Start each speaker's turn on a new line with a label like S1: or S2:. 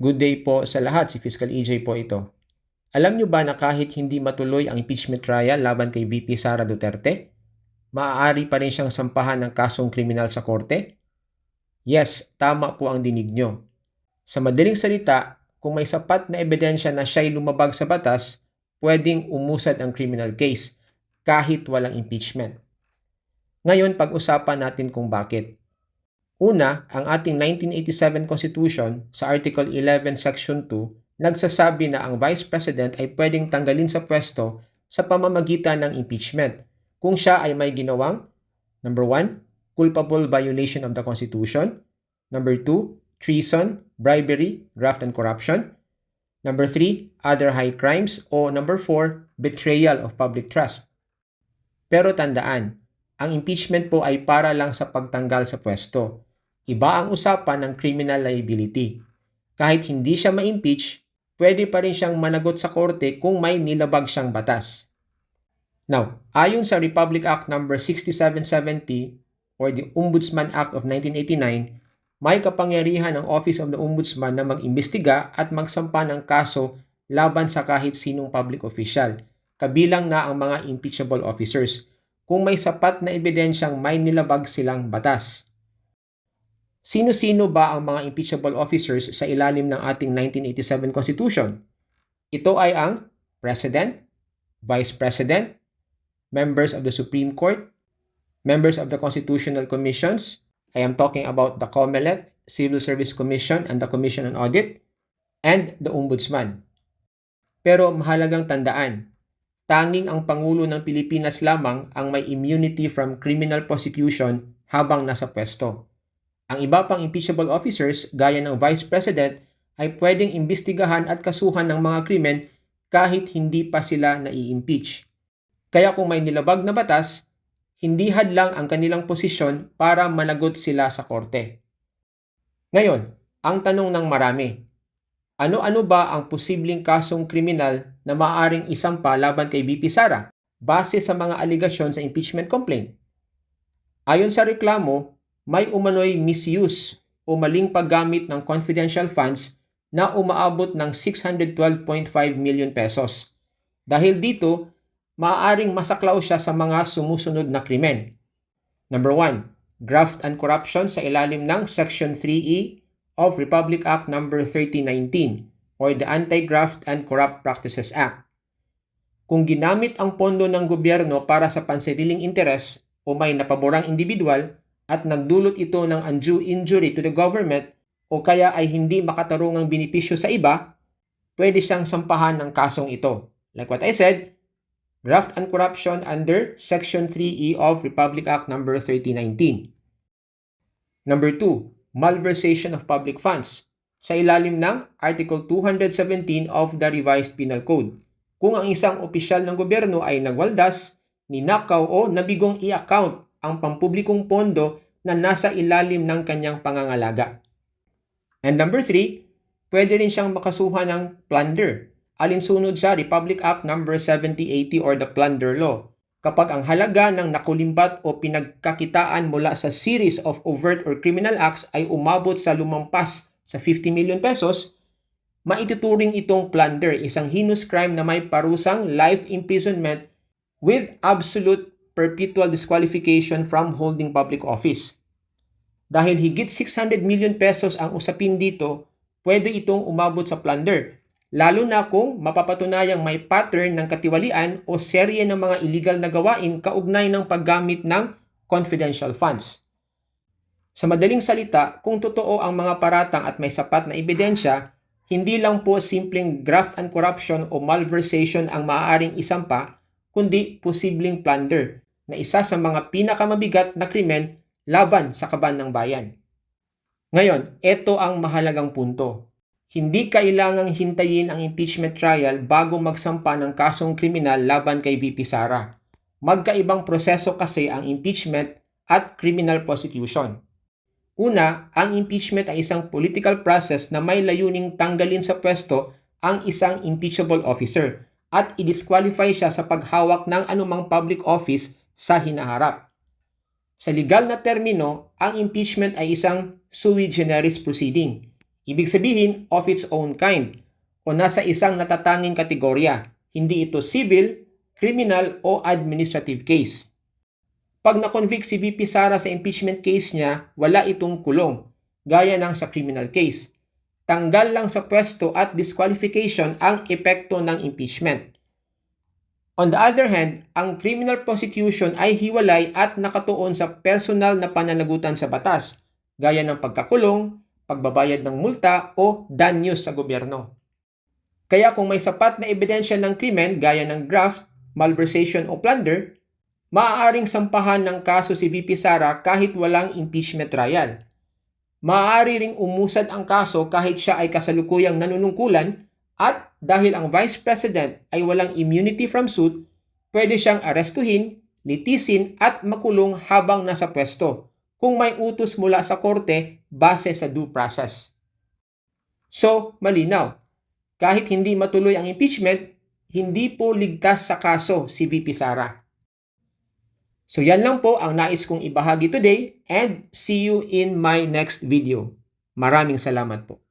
S1: Good day po sa lahat, si Fiscal EJ po ito. Alam nyo ba na kahit hindi matuloy ang impeachment trial laban kay VP Sara Duterte, maaari pa rin siyang sampahan ng kasong kriminal sa korte? Yes, tama po ang dinig nyo. Sa madaling salita, kung may sapat na ebidensya na siya'y lumabag sa batas, pwedeng umusad ang criminal case kahit walang impeachment. Ngayon, pag-usapan natin kung bakit. Una, ang ating 1987 Constitution sa Article 11 Section 2 nagsasabi na ang Vice President ay pwedeng tanggalin sa pwesto sa pamamagitan ng impeachment kung siya ay may ginawang number 1, culpable violation of the Constitution, number 2, treason, bribery, graft and corruption, number 3, other high crimes, o number 4, betrayal of public trust. Pero tandaan, ang impeachment po ay para lang sa pagtanggal sa pwesto. Iba ang usapan ng criminal liability. Kahit hindi siya ma-impeach, pwede pa rin siyang managot sa korte kung may nilabag siyang batas. Now, ayon sa Republic Act No. 6770 or the Ombudsman Act of 1989, may kapangyarihan ang Office of the Ombudsman na mag-imbestiga at magsampa ng kaso laban sa kahit sinong public official, kabilang na ang mga impeachable officers, kung may sapat na ebidensyang may nilabag silang batas. Sino-sino ba ang mga impeachable officers sa ilalim ng ating 1987 Constitution? Ito ay ang President, Vice President, members of the Supreme Court, members of the Constitutional Commissions, I am talking about the COMELEC, Civil Service Commission, and the Commission on Audit, and the Ombudsman. Pero mahalagang tandaan, tanging ang Pangulo ng Pilipinas lamang ang may immunity from criminal prosecution habang nasa pwesto. Ang iba pang impeachable officers gaya ng Vice President ay pwedeng imbestigahan at kasuhan ng mga krimen kahit hindi pa sila nai-impeach. Kaya kung may nilabag na batas, hindi hadlang ang kanilang posisyon para managot sila sa korte. Ngayon, ang tanong ng marami, ano-ano ba ang posibleng kasong kriminal na maaaring isampa laban kay VP Sara base sa mga aligasyon sa impeachment complaint? Ayon sa reklamo, may umano'y misuse o maling paggamit ng confidential funds na umaabot ng 612.5 million pesos. Dahil dito, maaaring masaklaw siya sa mga sumusunod na krimen. Number 1, graft and corruption sa ilalim ng Section 3E of Republic Act No. 3019 or the Anti-Graft and Corrupt Practices Act. Kung ginamit ang pondo ng gobyerno para sa pansariling interes o may napaborang individual, at nagdulot ito ng undue injury to the government o kaya ay hindi makatarungang binipisyo sa iba, pwede siyang sampahan ng kasong ito. Like what I said, graft and corruption under Section 3E of Republic Act No. 3019. Number 2, malversation of public funds sa ilalim ng Article 217 of the Revised Penal Code. Kung ang isang opisyal ng gobyerno ay nagwaldas, ninakaw o nabigong i-account ang pampublikong pondo na nasa ilalim ng kanyang pangangalaga. And number three, pwede rin siyang makasuhan ng plunder, alinsunod sa Republic Act No. 7080 or the Plunder Law. Kapag ang halaga ng nakulimbat o pinagkakitaan mula sa series of overt or criminal acts ay umabot sa lumampas sa 50 million pesos, maituturing itong plunder, isang heinous crime na may parusang life imprisonment with absolute perpetual disqualification from holding public office. Dahil higit 600 million pesos ang usapin dito, pwede itong umabot sa plunder, lalo na kung mapapatunayang may pattern ng katiwalian o serye ng mga illegal na gawain kaugnay ng paggamit ng confidential funds. Sa madaling salita, kung totoo ang mga paratang at may sapat na ebidensya, hindi lang po simpleng graft and corruption o malversation ang maaaring isampa, kundi posibleng plunder na isa sa mga pinakamabigat na krimen laban sa kaban ng bayan. Ngayon, ito ang mahalagang punto. Hindi kailangang hintayin ang impeachment trial bago magsampa ng kasong kriminal laban kay VP Sara. Magkaibang proseso kasi ang impeachment at criminal prosecution. Una, ang impeachment ay isang political process na may layuning tanggalin sa pwesto ang isang impeachable officer at i-disqualify siya sa paghawak ng anumang public office sa hinaharap. Sa legal na termino, ang impeachment ay isang sui generis proceeding. Ibig sabihin, of its own kind o nasa isang natatanging kategorya. Hindi ito civil, criminal o administrative case. Pag na-convict si VP Sara sa impeachment case niya, wala itong kulong, gaya ng sa criminal case. Tanggal lang sa pwesto at disqualification ang epekto ng impeachment. On the other hand, ang criminal prosecution ay hiwalay at nakatuon sa personal na pananagutan sa batas, gaya ng pagkakulong, pagbabayad ng multa o danyos sa gobyerno. Kaya kung may sapat na ebidensya ng krimen gaya ng graft, malversation o plunder, maaaring sampahan ng kaso si VP Sara kahit walang impeachment trial. Maaari ring umusad ang kaso kahit siya ay kasalukuyang nanunungkulan at dahil ang Vice President ay walang immunity from suit, pwede siyang arestuhin, litisin at makulong habang nasa pwesto kung may utos mula sa korte base sa due process. So, malinaw. Kahit hindi matuloy ang impeachment, hindi po ligtas sa kaso si VP Sara. So yan lang po ang nais kong ibahagi today and see you in my next video. Maraming salamat po.